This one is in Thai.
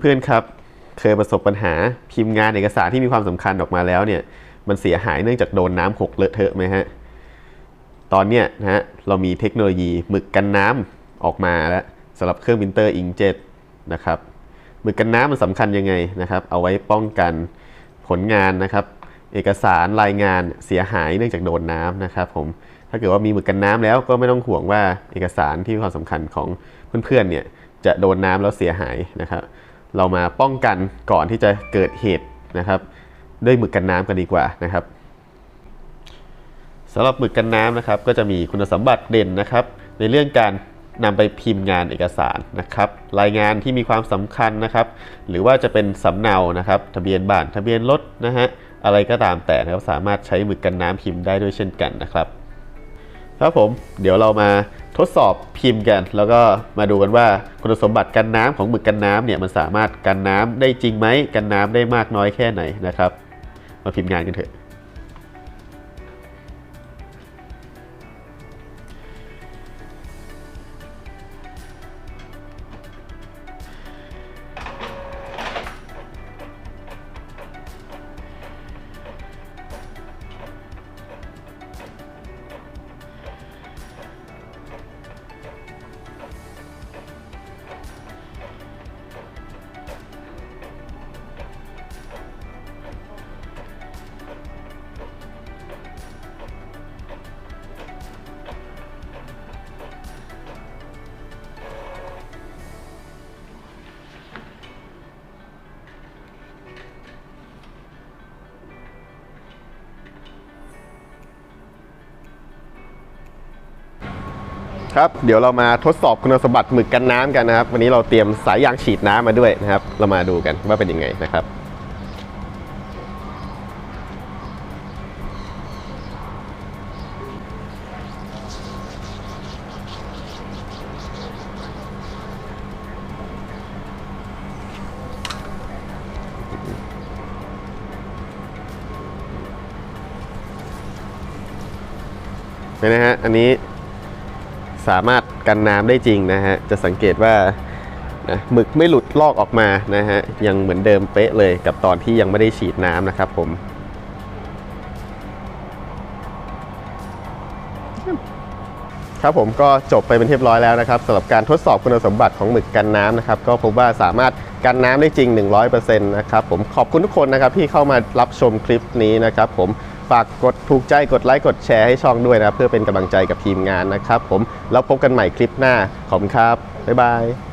เพื่อนๆครับ เคยประสบปัญหาพิมพ์งานเอกสารที่มีความสำคัญออกมาแล้วเนี่ย มันเสียหายเนื่องจากโดนน้ำหกเลอะเทอะไหมฮะ ตอนเนี้ยนะฮะเรามีเทคโนโลยีหมึกกันน้ำออกมาแล้วสำหรับเครื่องพิมพ์เตอร์อิงเจ็ตนะครับหมึกกันน้ำมันสำคัญยังไงนะครับ เอาไว้ป้องกันผลงานนะครับ เอกสารรายงานเสียหายเนื่องจากโดนน้ำนะครับ ผมถ้าเกิดว่ามีหมึกกันน้ำแล้วก็ไม่ต้องห่วงว่าเอกสารที่มีความสำคัญของเพื่อนๆเนี่ยจะโดนน้ำแล้วเสียหายนะครับ เรามาป้องกันก่อนที่จะเกิดเหตุนะครับด้วยหมึกกันน้ำกันดีกว่านะครับสำหรับหมึกกันน้ำนะครับ ก็จะมีคุณสมบัติเด่นนะครับ ในเรื่องการนำไปพิมพ์งานเอกสารนะครับ รายงานที่มีความสำคัญนะครับ หรือว่าจะเป็นสำเนานะครับ ทะเบียนบ้านทะเบียนรถนะฮะอะไรก็ตามแต่นะครับสามารถใช้หมึกกันน้ำพิมพ์ได้ด้วยเช่นกันนะครับครับผมเดี๋ยวเรามา ทดสอบพิมพ์กัน แล้วก็มาดูกันว่าคุณสมบัติกันน้ำของหมึกกันน้ำเนี่ยมันสามารถกันน้ำได้จริงไหมกันน้ำได้มากน้อยแค่ไหนนะครับ มาพิมพ์งานกันเถอะ ครับเดี๋ยวเรามาทดสอบคุณสมบัติหมึกกันน้ำกันนะครับ วันนี้เราเตรียมสายยางฉีดน้ำมาด้วยนะครับ เรามาดูกันว่าเป็นยังไงนะครับเป็นนะฮะอันนี้ สามารถกันน้ำได้จริงนะฮะ จะสังเกตว่านะหมึกไม่หลุดลอกออกมานะฮะ ยังเหมือนเดิมเป๊ะเลยกับตอนที่ยังไม่ได้ฉีดน้ำนะครับผมครับผมก็จบไปเป็นเรียบร้อยแล้วนะครับสำหรับการทดสอบคุณสมบัติของหมึกกันน้ำนะครับก็พบว่าสามารถกันน้ำได้จริง 100%นะครับผมขอบคุณทุกคนนะครับที่เข้ามารับชมคลิปนี้นะครับผม ฝากกดถูกใจกดไลค์กดแชร์ให้ช่องด้วยนะเพื่อเป็นกำลังใจกับทีมงานนะครับผมแล้วพบกันใหม่คลิปหน้าขอบคุณครับบ๊ายบาย